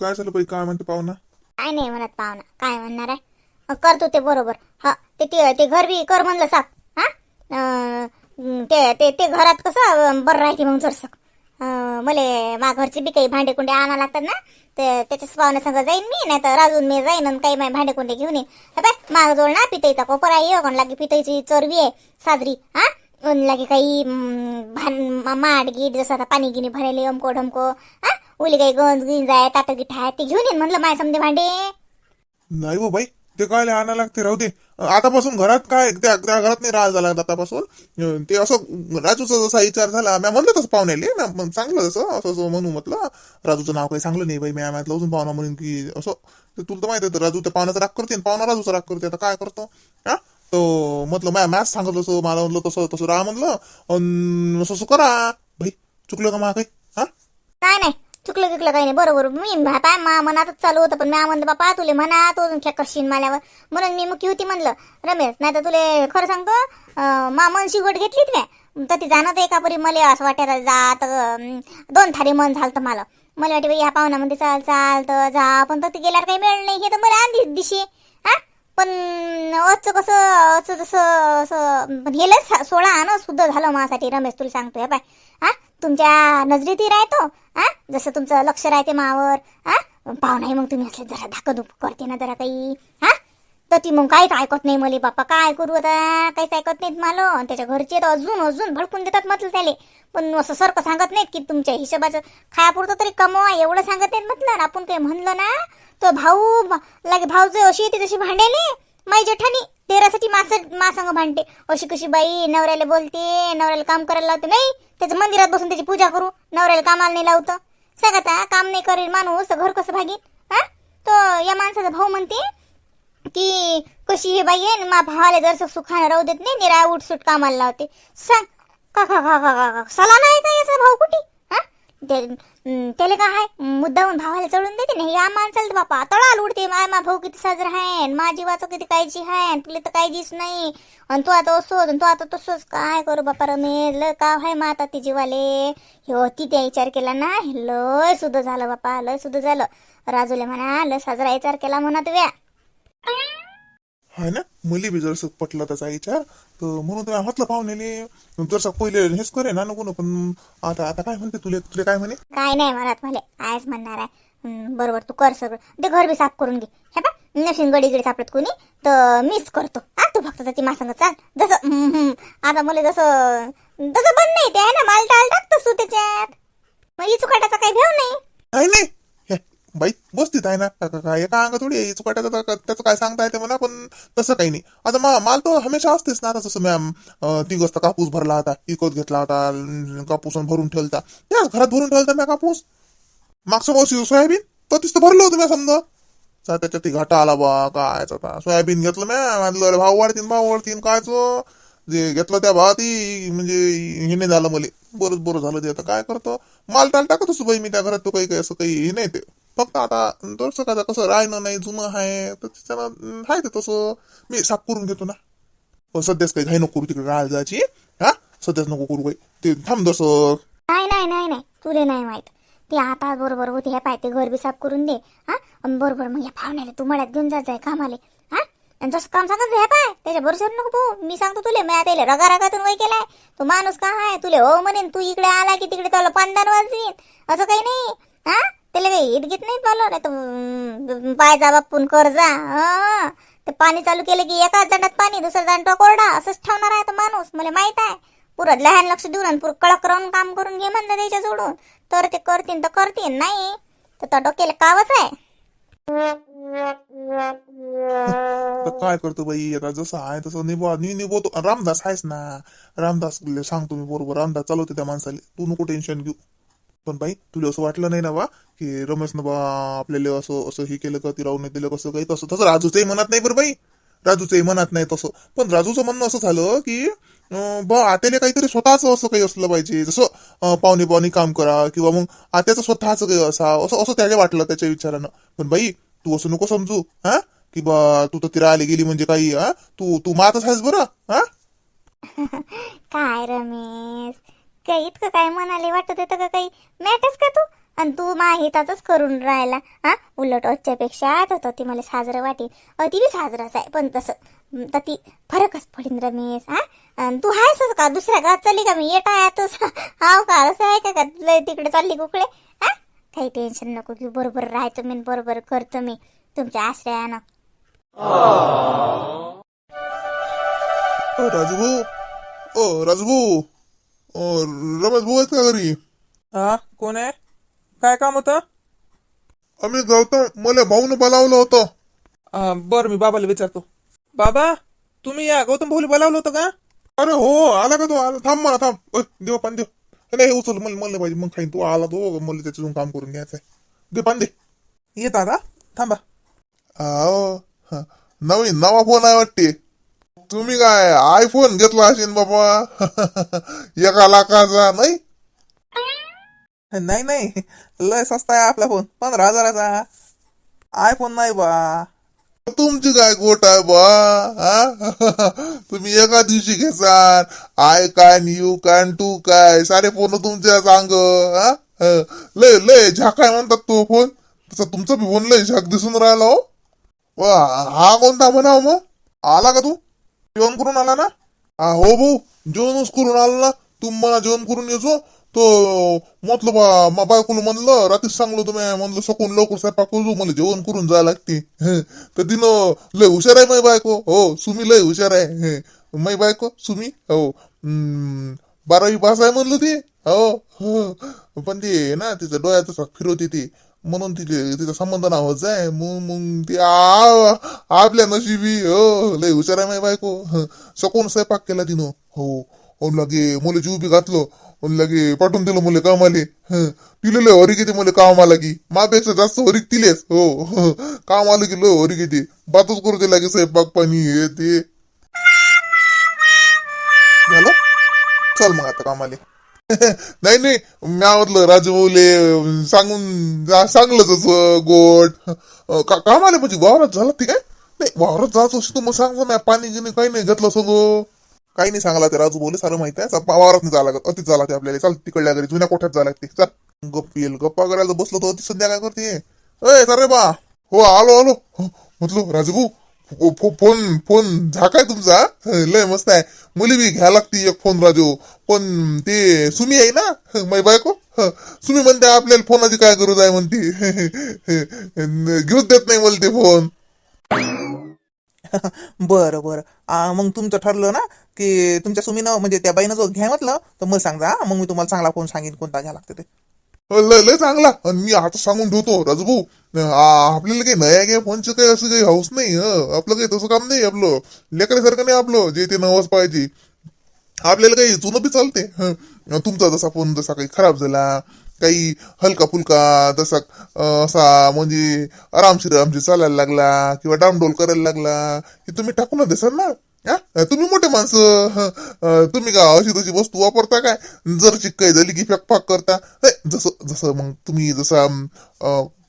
काय झालं बाई? काय म्हणते पाहुणा? काय नाही म्हणत पाहुणा. काय म्हणणार आहे? करतो ते बरोबर. हा ते ते ते घर बी कर म्हणलं साप. हा? ते ते ते घरात कसं बरं राहते मग जरसक मले मा घरचे बी काही भांडे कुंडे आणा लागतात ना ते त्याच्याच पाहुण्या संग जाईन मी नाही तर राजून मी जाईन आणि काही माझे भांडे कुंडे घेऊन येईन. हे बाय माझं जोड ना पितईचा कोपर आहे कोण लागे पितईची चरबी आहे साजरी. हा? अन लागे काही भान माड गीट जसं आता पाणी गिनी भरायले अमको ढमको हा? उली काही गंज गिंज आहे ताटं गिठ आहे ते घेऊन येईन म्हणलं माझ्या समजे भांडे. नाही हो बाई ते काय आणा लागते राहू दे. आतापासून घरात काय त्या त्या घरात नाही राहायला लागत आतापासून. ते असं राजूचा जसा विचार झाला मी म्हणलं तसं पाहुण्याले म्या चांगलं तसं असं असं म्हणू म्हटलं राजूचं नाव काही सांगलं नाही बाई मी आम्हाला अजून पाहुणा म्हणून की असं ते तुला तर माहिती आहे राजू त्या पाहुण्याचा राग करते पाहुणा राजूचा राग करते आता काय करतो? हा? तो म्हटलं मॅ मॅच सांगितलं तसं मला म्हणलं तसं तसं राहा म्हणलं असं असं करा. भाई चुकलं का मा काही? हा? नाही नाही. चुकलं चुकलं काही नाही. बरोबर. मी पाय मा मनातच चालू होतं पण मी म्हणलं बापा तुले म्हणा तो खेळ करशील माल्यावर. म्हणून मी मुकी होती म्हणलं रमेश नाही तर तुले खरं सांगतो मा मनशी गोट घेतलीत म्या. तर ती जाणं तर एका परी? मला असं वाटायला जात दोन थारी मन झालं मला. मला वाटे बाई ह्या पाहुण्यामध्ये चाल चाल तर जा पण तर ती गेल्यावर काही मिळलं नाही. हे तर मला आधी दिशी हा? पण असं कसं असं जसं असं पण हेलच सोळा आणं सुद्धा झालं माझ्यासाठी रमेश तुला सांगतोय पाय. तुमच्या नजरेतही राहतो हा? जसं तुमचं लक्ष राहते मावर हा? नाही मग तुम्ही असले जरा धाकधूक करते ना जरा काही हा? तर ती मग काहीच ऐकत नाही मला बाप्पा काय करू आता? काहीच ऐकत नाहीत मला. आणि त्याच्या घरचे तर अजून अजून भडकून देतात म्हटलं त्याले. पण असं सारखं सांगत नाहीत की तुमच्या हिशोबाचं खायापुरतं तरी कमवा एवढं सांगत नाहीत म्हटलं. आपण काही म्हणलं ना तो भाऊ लागे लागे भाऊचं अशी येते तशी भांडेली माई जेठानी तेरासाठी मास मासंग भांडते. अशी कशी बाई नवऱ्याला बोलते नवऱ्याला काम करायला लावते. नाही त्याचं मंदिरात बसून त्याची पूजा करू. नवऱ्याला कामाला नाही लावतं. सांग आता काम नाही करेल माणूस घर कसं भागीन? हा? तो या माणसाचा भाऊ म्हणते की कशी हे बाई आहे मा भावाला जर सुखानं राहू देत नाही निरा उठसूट कामाला लावते. सांग का का का का का सला नाही का याचा भाऊ कुठे? ते त्याला काय आहे? मुद्दाहून भावाला चढून देते ना. या माणसाला बापा. तळाल उडते. माय मा भाऊ किती साजरा आहे. मा जीवाचं किती काळजी आहे. तुला तर काळजीच नाही. आणि तू आता असोच. आणि तू आता तसोच. काय करू बापा रमेश? लय का आहे मा आता ती जीवाले हे होती त्या विचार केला ना. लय सुद्धा झालं बापा. लय सुद्धा झालं. राजूला म्हणा लय साजरा विचार केला म्हणा तुव्या हाय ना? मुली बी जरसं पटलं त्याचा विचार तर म्हणून तुम्ही म्हटलं पाहुणेले जरसं पहिले हेच करे ना नको पण आता आता काय म्हणते तुले? तुले काय म्हणे? काय नाही म्हणत मला आयच म्हणणार आहे. हं, बरोबर तू कर सगळं. ते घर बी साफ करून घे. हे पा नशीन गडी गिडी सापडत कोणी तर मीच करतो. हा तू फक्त त्याची मासंग चाल. जसं हं, हं, आता मला जसं जसं बंद नाही ते आहे ना? माल टाल टाकतोस तू त्याच्यात. मग चुकाटाचा काही भेव नाही. नाही नाही. हे, बाई बसतीत आहे ना. का- का- काय एका अंग थोडी आहे. त्याचं काय सांगता येते म्हणा पण तसं काही नाही. आता मा माल तर हमेशा असतेच ना आता जसं मॅम ती गोष्ट कापूस भरला होता इकत घेतला होता कापूस आणि भरून ठेवलता. त्याच घरात भरून ठेवता मॅ कापूस. मागच्या वर्षी सोयाबीन तर तिथं भरलं होतं मॅ समजा. त्याच्यात ती घाटा आला बा काय आता सोयाबीन घेतलं मॅम आणलं भाव वाढतीन भाव वाढतीन कायचं जे घेतलं त्या भावाती म्हणजे हे नाही झालं मला. बरंच बरं झालं ते आता काय करतो? माल टाल टाकत असतो बाई मी त्या घरात तो काही काही असं काही हे नाही ते. फक्त आता थोडंसं का कसं राहणं नाही जुनं आहे तर त्याच्यानं आहे ते तसं मी साफ करून घेतो ना. पण सध्याच काही घाई नको करू तिकडे राहायला जायची हा? सध्याच नको करू ते थांब जसं नाही नाही नाही नाही. तुले नाही माहीत. ते आता बरोबर होते हे पाय ते घर बी साफ करून दे हा? आणि बरोबर मग या पाहुण्याला तू मळ्यात घेऊन जायचं आहे कामाले हा? आणि जसं काम सांगत हे पाय. त्याच्या भरोश्यावर नको भाऊ मी सांगतो तुले मी आता रगा रगातून वय केलाय. तो माणूस का आहे तुले हो म्हणेन तू इकडे आला की तिकडे त्याला पानदान वाजवीन. असं काही नाही हा? त्याला काही हित घेत नाही पाहिलं नाही तर पाय जा बापून कर जा. ते पाणी चालू केलं की एकाच दंडात पाणी दुसऱ्या दंडा कोरडा असंच ठेवणार आहे तो माणूस मला माहीत आहे. पुरं लहान लक्ष देऊन आणि पुरं कडक राहून काम करून घे म्हणलं त्याच्या जोडून. तर ते करतीन तर करतीन नाही. तर त्या डोक्याला कावच आहे. तर काय करतो बाई आता जसं आहे तसं निभा नि निभवतो. रामदास आहेस ना. रामदास सांगतो मी बरोबर रामदास चालवते त्या माणसाला. तू नको टेन्शन घेऊ. पण बाई तुला असं वाटलं नाही ना बा की रमेशनं बा आपल्याला असं असं हे केलं का ती राहून नाही दिलं कसं काही तसं. तसं राजूचंही म्हणत नाही बरं बाई. राजूचंही म्हणत नाही तसं. पण राजूचं म्हणणं असं झालं की बा आत्याला काहीतरी स्वतःच असं काही असलं पाहिजे. जसं पाहुणे पाहुणे काम करा किंवा मग आत्याचं स्वतःच काही असा असं असं त्याला वाटलं त्याच्या विचारानं. पण बाई तू असं नको समजू हा? की बा तू तर ती राहिली गेली म्हणजे काही हा? तू तू मातच आहेस बरं हा? काय रमेश? काय इतकं काय म्हणाले वाटत येतं का काही मॅटच का तू? आणि तू माहिताच करून राहिला हा? उलट आत तर ती मला साजरं वाटेल. अति बी साजराच आहे पण तसं तर ती फरकच पडेन रमेश हा? आणि तू आहेस का दुसऱ्या गावात चालली का? मी येत आहे हाव का? असं आहे का का तिकडे चालली कुकडे? हा? काही टेन्शन नको की बरोबर राहतो मी बरोबर करतो मी तुमच्या आश्रयानं. ओ राजूभाऊ ओ राजूभाऊ रमेश भाऊ आहेत का घरी? हा कोण आहे? काय काम होतं? आम्ही गौतम मला भाऊन बोलावलं होतं. अं, बरं मी बाबाला विचारतो. बाबा तुम्ही या गौतम भाऊला बोलावलं होतं का? अरे हो आला का तो? आला. थांब मला थांब. ओय, देव पान देव. नाही हे उचल मला मला पाहिजे. मग खाईन. तू आला तो मला त्याच्यातून काम करून घ्यायचं आहे. दे पान दे. येतात का थांबा. आओ हा, नवीन नवा फोन आहे वाटते. तुम्ही काय आयफोन घेतला असेल बाबा? एका लाखाचा नाही? नाही नाही. लय स्वस्त आहे आपला फोन पंधरा हजाराचा. आयफोन नाही बा. तुमची काय गोट आहे बा? तुम्ही एका दिवशी घेसान. आय काय यू काय टू काय? सारे फोन तुमच्या सांग. लय लय झाकाय म्हणतात तो फोन तसा तुमचा बी फोन लय झाक दिसून राहिला हो. हा कोणता म्हणाव मग? आला का तू? जेवण करून आला ना? आ हो भाऊ जेवणच करून आला ना. तू मला जेवण करून येतो तो म्हटलं बा मा बायकोला म्हणलं रात्रीच सांगलो तुम्ही म्हणलं सकून लवकर स्वयंपाक करू मला जेवण करून जायला लागते. तर तिनं लय हुशार आहे मै बायको. हो सुमी लय हुशार आहे. माई मै बायको सुमी हो. हम्म, बारावी पास आहे म्हणलं ते. हो हो. पण ते ना तिचं डोळ्यात फिरवते ती. म्हणून तिचे तिचा संबंध नावाच आहे मग मग ती आ- आपल्या नशिबी हो लय हुशार आहे माय बायको. सकून स्वयंपाक केला तिनं. हो हो लगे मुले जीव बी घातलं आणि लगे पाठवून दिलं मुले कामाले. तिले लय हरी किती मुले कामाला की. मापेक्षा जास्त हरी तिलेच हो. काम आलं की लय हरी किती बातच करू दे लागे स्वयंपाक पाणी हे ते. झालं? चल मग आता कामाले. नाही नाही. म्या म्हटलं राजभाऊले सांगून जा- सांगलंच असं गोड. अं, म्हणजे वावरात झाला ते काय? नाही वावरात जात असं तू मग सांग ना पाणी गिनी काही नाही घेतलं सगळं. काही नाही सांगला ते राजू बोले सारं माहीत आहे. वावरात नाही जावं लागत. अतिच झाला ते आपल्याला. चाल तिकडल्या घरी जुन्या कोठ्यात जावं लागते. चल. गप्पील गप्पा करायला बसलो तर अति सध्या काय करते. अय सर रे बा. हो आलो आलो. म्हटलो म्हटलं राजभाऊ फोन फोन झाकाय तुमचा? लय मस्त आहे. मुली बी घ्या लागती एक फोन राजू. पण ते सुमी आहे ना? मै बायको? सुमी म्हणते आपल्याला फोनाची काय गरज आहे? म्हणते. घेऊच देत नाही मला ते फोन. बरं बरं. मग तुमचं ठरलं ना की तुमच्या सुमीनं म्हणजे त्या बाईनं जो घ्या म्हटलं तर मग सांगा मग मी तुम्हाला चांगला फोन सांगेन कोणता घ्या लागते ते. लय लय चांगला. आणि मी आता सांगून ठेवतो राजभाऊ. आपल्याला काही नया काही फोनचं काही असं काही हाऊस नाही आपलं काही तसं काम नाही आपलं. लेकड्यासारखं नाही आपलं जे ते नवस पाहिजे. आपल्याला काही जुनं बी चालते तुमचा जसा फोन जसा काही खराब झाला काही हलका फुलका तसा असा म्हणजे आरामशीर आरामशीर चालायला लागला किंवा डामडोल करायला लागला की तुम्ही टाकून देसाल ना. हा? तुम्ही मोठे माणसं तुम्ही का अशी तशी वस्तू वापरता काय? जर काही झाली की फेक फाक करता जसं जसं मग तुम्ही जसा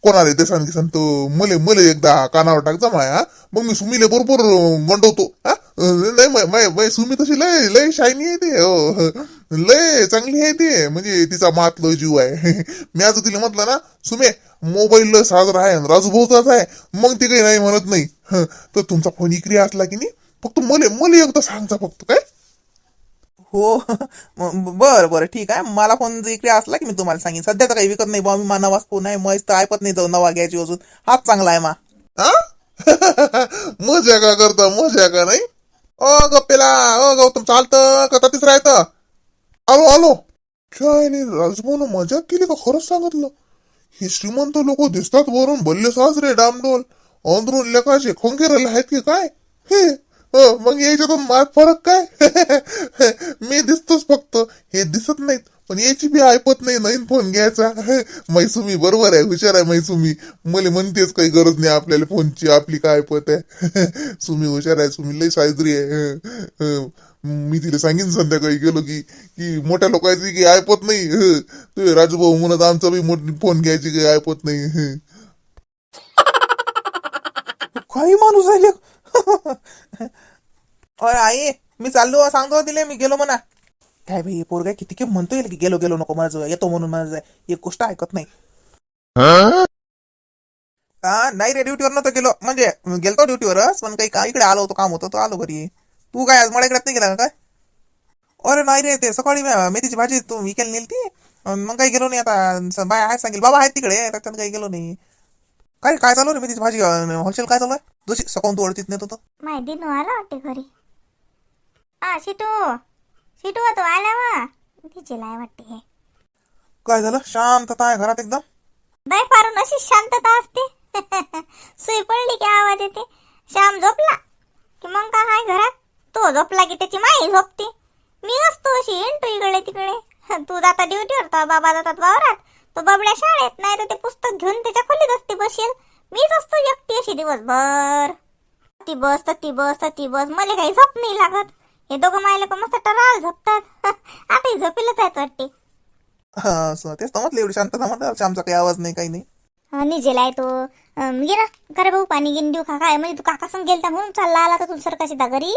कोणाला देसान किसान तो मले मले एकदा कानावर टाक जमाय हा? मग मी सुमीले बरोबर गंडवतो हा? नाही सुमी तशी लय लय शायनी आहे ते हो, हो लय चांगली आहे ते म्हणजे तिचा मातलं जीव आहे. मी आज तिला म्हटलं ना सुमे मोबाईल लय साजरा आहे आणि राजूभाऊचाच आहे. मग ती काही नाही म्हणत नाही. हं, तर तुमचा फोन इकडे असला की नाही? फक्त मले मले एकदा सांगता फक्त काय? हो बरं बरं ठीक आहे. मला फोन जर इकडे असला की मी तुम्हाला सांगेन. सध्या तर काही विकत नाही बा मी मा नवाच फोन आहे मस्त तर ऐपत नाही जाऊ नवा घ्यायची अजून हाच चांगला आहे मा. हा? मजा का करता मजा का नाही? ओ गप्पेला ओ गौतम चालतं का तिसरं राहतं. आलो आलो. काय नाही राजभाऊन मजा केली का खरंच सांगितलं? हे श्रीमंत लोक दिसतात वरून भल्ले साजरे डामडोल. अंदरून लेखाचे खोंगेरले आहेत की काय? हे हो मग याच्यातून माझ फरक काय? मी दिसतोच फक्त. हे दिसत नाहीत पण याची बी ऐपत नाही नवीन फोन घ्यायचा. मैसुमी बरोबर आहे हुशार आहे मैसुमी. मला म्हणतेच काही गरज नाही आपल्याला फोनची आपली काय ऐपत आहे. सुमी हुशार आहे सुमी लई साजरी आहे. मी तिला सांगेन संध्याकाळी गेलो की की मोठ्या लोकांची की ऐपत नाही. तू राजूभाऊ म्हणत आमचा बी मोठी फोन घ्यायची काही ऐपत नाही. काही माणूस आहे अरे आई मी चाललो सांगतो तिले मी गेलो म्हणा. काय भाई पोरगा किती के येईल की गेलो गेलो नको माझं येतो म्हणून माझं एक गोष्ट ऐकत नाही. हा नाही रे ड्युटीवर नव्हतं गेलो. म्हणजे गेलतो ड्युटीवरच पण काही का इकडे आलो होतो काम होतं तो आलो घरी. तू काय आज इकडे नाही गेला काय? अरे नाही रे ते सकाळी मेथीची भाजी तू विकायला नेल ती मग काही गेलो नाही आता. बाय आहे सांगेल बाबा आहेत तिकडे त्याच्यात काही गेलो नाही. काय काय चालू रे मेथीची भाजी? हॉलसेल काय चालू आहे? जशी सकाळून तू अडतीत नेत होतो. माहिती न आला वाटते घरी. आ शिटू. शिटू तो आला वा. तिचे लाय वाटते हे. काय झालं? शांतता आहे घरात एकदम. बाय पारून अशी शांतता असते. सुई पडली की आवाज येते. श्याम झोपला. की मग का हाय घरात? तो झोपला की त्याची माई झोपते. मी असतो अशी एंटू इकडे तिकडे. तू जाता ड्युटीवर तर बाबा जातात वावरात. तो बबड्या शाळेत नाही तर ते पुस्तक घेऊन त्याच्या खोलीत असते बसेल. मीच असतो एकटी अशी दिवसभर. ती बस तर ती बस तर ती बस. मला काही झोप नाही लागत. हे दोघं मायला का मस्त टराल झोपतात. आता झोपेलच आहेत वाटते. हा, असं. तेच तर म्हटलं एवढी शांतता म्हटलं. आमचा काही आवाज नाही काही नाही. हा, निजेला आहे तो. गे ना. करे भाऊ पाणी घेऊन देऊ का? काय? म्हणजे तू काका संग गेलता म्हणून चालला आला तर तू सरकाशी दा घरी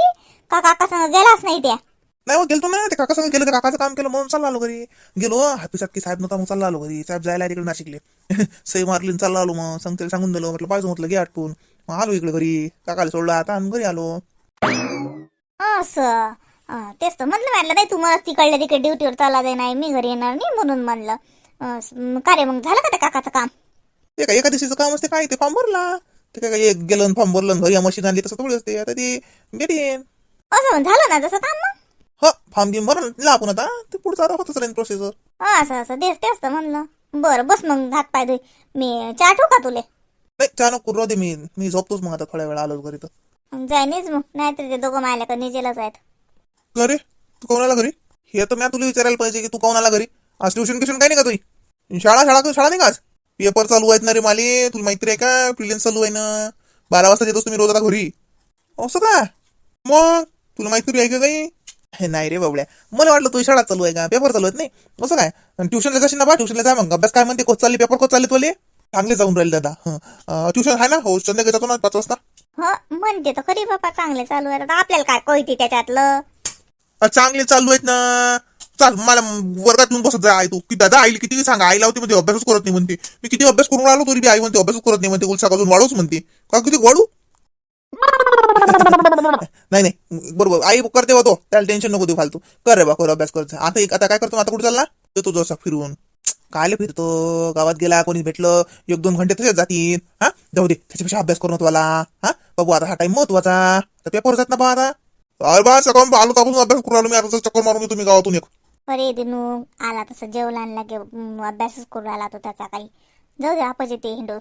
का काका संग गेलाच नाही त्या? नाही मग गेलतो ना ते काका संग गेलो ते काकाचं काम केलं म्हणून चालला आलो घरी. गेलो हापिसात की साहेब नव्हता मग चालला आलो घरी. साहेब जायला तिकडे नाशिकले. सई मारली चालला आलो मग. सांगते सांगून दिलं. म्हटलं पाहिजे म्हटलं घे आटपून. मग आलो इकडे घरी. काकाला सोडलं आता आणि घरी आलो. असं. तेच तर म्हणलं म्हटलं नाही तू मला तिकडल्या तिकडे ड्युटीवर चालला जाय नाही मी घरी येणार नाही म्हणून म्हणलं. का रे मग झालं का त्या काकाचं काम? ते काय एका दिवशीचं काम असते काय ते फॉर्म भरला? ते काय काय एक गेलं फॉर्म भरलं घरी मशीन आणली तसं थोडी असते आता ती भेटेन. असं झालं ना जसं काम मग? हो फॉर्म घेऊन भरला आपण आता ते पुढचं आता होतच राहील प्रोसेसर हा, असं असं तेच तेच तर म्हणलं. बरं बस मग हात पाय धुई. मी चहा ठेवू का तुले? नाही चानक करू दे मी मी झोपतोच मग आता थोड्या वेळ आलो घरी तर. मग जाय निज मग नाहीतर ते दोघं मायला का निजेलाच आहेत. घरी? तू कोण आला घरी? हे तर मी तुला विचारायला पाहिजे की तू कोण आला घरी? आज ट्युशन ट्युशन काय नाही का तुझी? शाळा शाळा शाळा नाही का आज? पेपर चालू आहेत ना रे माले तुला माहिती आहे का? प्रिलियन्स चालू आहे ना. बारा वाजता येतोस तुम्ही रोज आता घरी. असं का मग? तुला माहिती आहे का काही? नाही रे बाबड्या. मला वाटलं तुझी शाळा चालू आहे का? पेपर चालू आहेत नाही. असं काय? ट्युशनला जाशील ना बा? ट्युशनला जा मग. अभ्यास काय म्हणते? कोच चालली पेपर कोच चालले तुले? चांगले जाऊन राहिले दादा. ट्युशन आहे ना? हो संध्याकाळी जातो ना पाच वाजता? हो म्हणते तर खरी बापा चांगले चालू आहेत. आता आपल्याला काय कळते त्याच्यातलं? चांगले चालू आहेत ना. चाल मला वर्गात येऊन बसत जा आई तू. की दादा आईला किती सांगा? आईला होती म्हणजे अभ्यासच करत नाही म्हणते. मी किती अभ्यास करून आलो तरी बी आई म्हणते अभ्यासच करत नाही म्हणते उलसा अजून वाढूच म्हणते. का किती वाढू? नाही नाही. बरोबर. आई करते बा तो. त्याला टेन्शन नको देऊ फालतू. कर रे बा कर अभ्यास कर. आता एक आता काय करतो आता कुठे चालला? येतो जसा फिरून. कायले फिरतो? गावात गेला कोणी भेटलं? एक दोन घंटे तसेच जातील. हा? जाऊ दे. त्याच्यापेक्षा अभ्यास करून मला हा? बाबू आता हा टाइम महत्त्वाचा. तर पेपर जात ना बा आता. अरे बा सकाळून आलो तर अभ्यास करून आलो मी. आता चक्कर मारून येतो तुम्ही गावातून एक. अरे दिनू आला तसं जेवला आणला की अं, अभ्यासच करू आला तो त्याचा काही. जाऊ दे आपण ते हिंडू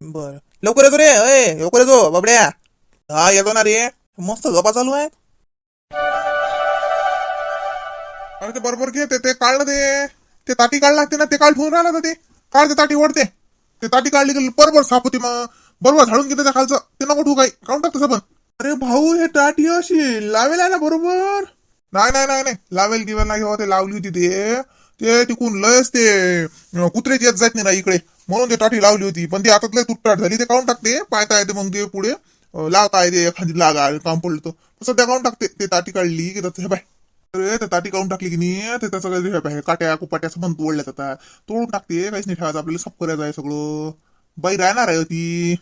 बर. लवकर येतो रे. अय लवकर येतो बाबड्या. हा येतो ना रे. मस्त गप्पा चालू आहे अरे ते बरोबर घे ते ते काढलं ते. ते ताटी काढ लागते ना ते काळ ठेवून राहिलं ते. काढ ते ताटी ओढते ते. ताटी काढली की बरोबर साफ होती मग. बरोबर झाडून घेते त्या खालचं. ते नको ठेवू काही. काढून टाकतो तसं अरे भाऊ हे ताटी अशी लावेल आहे ना बरोबर? नाही नाही नाही नाही. लावेल किंवा नाही हो ते लावली होती ते. ते तिकून लयच ते कुत्रे कुत्र्याची येत जात नाही ना इकडे. म्हणून ते टाटी लावली होती. पण ती आता लय तुटटाट झाली. ते काढून टाकते पायता येते मग ते पुढे. लावता येते एखादी लागा काम पडलं तर. सध्या काढून टाकते. ते ताटी काढली की त्याचं हे बाय अरे ते ताटी काढून टाकली की नाही ते त्याचं काही हे पाहिजे काट्या कुपाट्या समान तोडल्या जातात तोडून टाकते काहीच नाही ठेवायचं. आपल्याला साफ करायचं आहे सगळं. बाई राहणार आहे ती.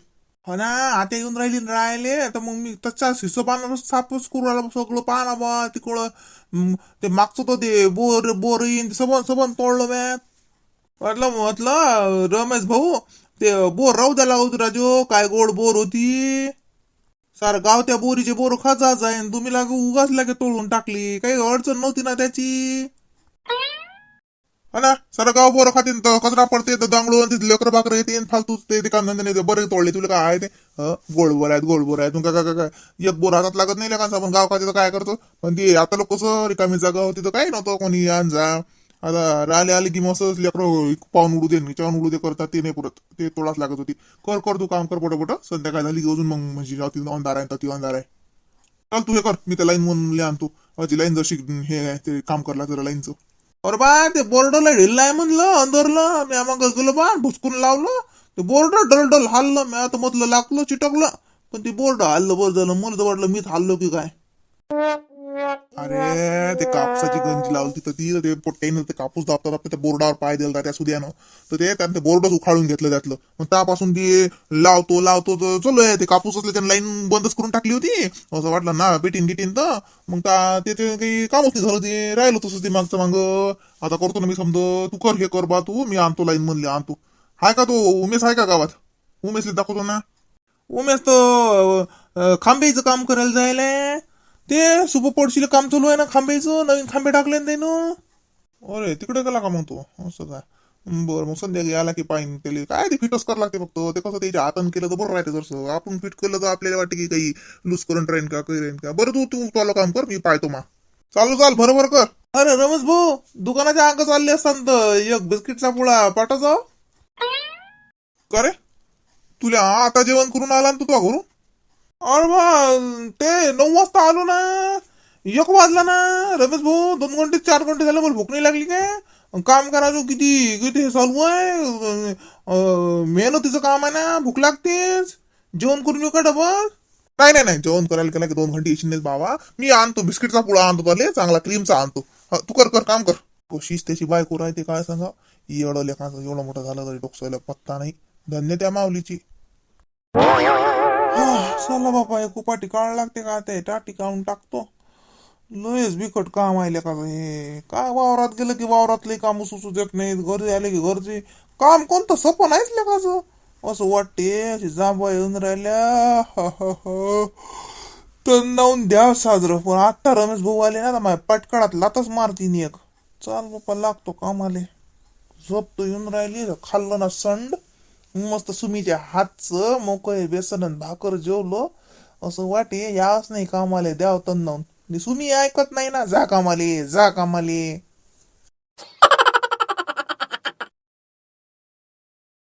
हो ना आता येऊन राहिली राहिले. तर मग मी त्याच्याच हिशोबानं साफच करू राहिला सगळं पाहा बा तिकडं ते मागचं तो ते बोर बोर येईन ते सबन सबन तोडलं मॅ म्हटलं म्हटलं रमेश भाऊ ते बोर राहू द्या लागू राजो. काय गोड बोर होती. सार गाव त्या बोरीचे बोर खजा जाईन तुम्ही लागे उगाच लागे तोडून टाकली. काही अडचण नव्हती ना त्याची. हा ना सारं गाव बोर खातीन तर कचरा पडते तर दांगळून तिथे लेकर बाकर येते फालतू ते ते काम बरे तोडले. तुला काय आहे ते? गोड बोर आहेत गोड बोर आहेत. तुमका काय काय काय? एक बोर हातात लागत नाही लेखांचा पण गाव खाते तर काय करतो? पण ती आता लोक कसं रिकामी जागा होती तर काही नव्हतं कोणी आण जा. आता राहिले आले की मस्त लेकरं पाहून उडू दे निचावून उडू दे करतात ते नाही पुरत. ते तोडाच लागत होती. कर कर तू काम कर पोट पोट संध्याकाळ झाली की अजून मग म्हणजे जाऊ तिथं अंधार आहे ती अंधार आहे. चल तू हे कर मी त्या लाईन म्हणून आणतो. माझी लाईन जशी हे ते काम करला जरा लाईनचं अरे बा ते बोर्डला ढिल्ला आहे म्हणलं अंदरलं मी मग गेलो बा भुसकून लावलं. ते बोर्ड डल डल हल्लं. मी आता मधलं लागलं चिटकलं. पण ते बोर्ड हाललं बरं झालं. मला तर वाटलं मीच हाललो की काय. अरे ते कापसाची गंजी लावली तर ती ते पोट्ट्यानं ते कापूस दाबतात दाबतात त्या बोर्डावर पाय दिला त्या सुद्यानं तर ते त्यानं ते बोर्डच उखाडून घेतलं त्यातलं. मग त्यापासून ते लावतो लावतो तर चलो आहे ते कापूस असले त्यानं लाईन बंदच करून टाकली होती. असं वाटलं ना पेटीन गिटीन तर. मग ते काही कामच नाही झालं ते राहिलं तसंच ते मागचं माग. आता करतो ना मी समजा तू कर हे कर बा तू मी आणतो लाईन म्हणले आणतो. हाय का तो उमेश आहे का गावात? उमेशला दाखवतो ना. उमेश तर खांबेचं काम करायला जायला ते सुपरपोर्टशीला काम चालू आहे ना खांबेचं नवीन खांबे टाकले ना त्यानं. अरे तिकडे गेला का मग तो? असं काय? बरं मग संध्याकाळी आला की पाहिजे त्याला. काय ते फिटच करावं लागते फक्त? ते कसं त्याच्या हातानं केलं तर बरं राहते जसं आपण फिट केलं तर आपल्याला वाटते की काही लूज करून राहीन का काही राहीन का? बरं तू तू चालू काम कर मी पाहतो मा चालू चाल बरोबर कर. अरे रमेश भाऊ दुकानाच्या अंग चालले असतात तर एक बिस्किटचा पुळा जाऊ. का रे? तुला आता जेवण करून आला ना तू तुझ्या घरून? अरे बा ते नऊ वाजता आलो ना. एक वाजला ना. रमेश भाऊ दोन घंटे चार घंटे झाले मला भूक नाही लागली काय? काम करायचो किती किती हे चालू आहे? मेहनतीचं काम आहे ना भूक लागतेच. जेवण करून येऊ का डबल? नाही नाही नाही जेवण करायला गेला की दोन घंटे येशील बाबा. मी आणतो बिस्किटचा पुडा आणतो तुला चांगला क्रीमचा आणतो. तू कर कर काम कर. कोशिश त्याची बायको राहते काय सांगा? एवढं लेखाचं एवढं मोठं झालं तरी डोकसायला पत्ता नाही. धन्य त्या माऊलीची. चला बापा एक उपाटी काळ लागते का ते टाटी काढून टाकतो. लयच बिकट काम आहे का हे. काय वावरात गेलं की वावरातले काम सुचू देत नाहीत. घरी आले की घरचे. काम कोणतं? सपन आहेच लेखाचं असं वाटते अशी जांभा येऊन राहिल्या. हा, हा, हा. तर द्या साजरं. पण आत्ता रमेश भाऊ आले ना माझ्या पटकडात लातच मारतीन एक. चाल बाप्पा लागतो कामाले. झोपतो येऊन राहिली खाल्लं ना संड. मस्त सुमीच्या हातचं मोकळे बेसन भाकर जेवलो. असं वाटे याच नाही कामाले द्याव तन सुमी ऐकत नाही ना जा कामाले जा कामाले.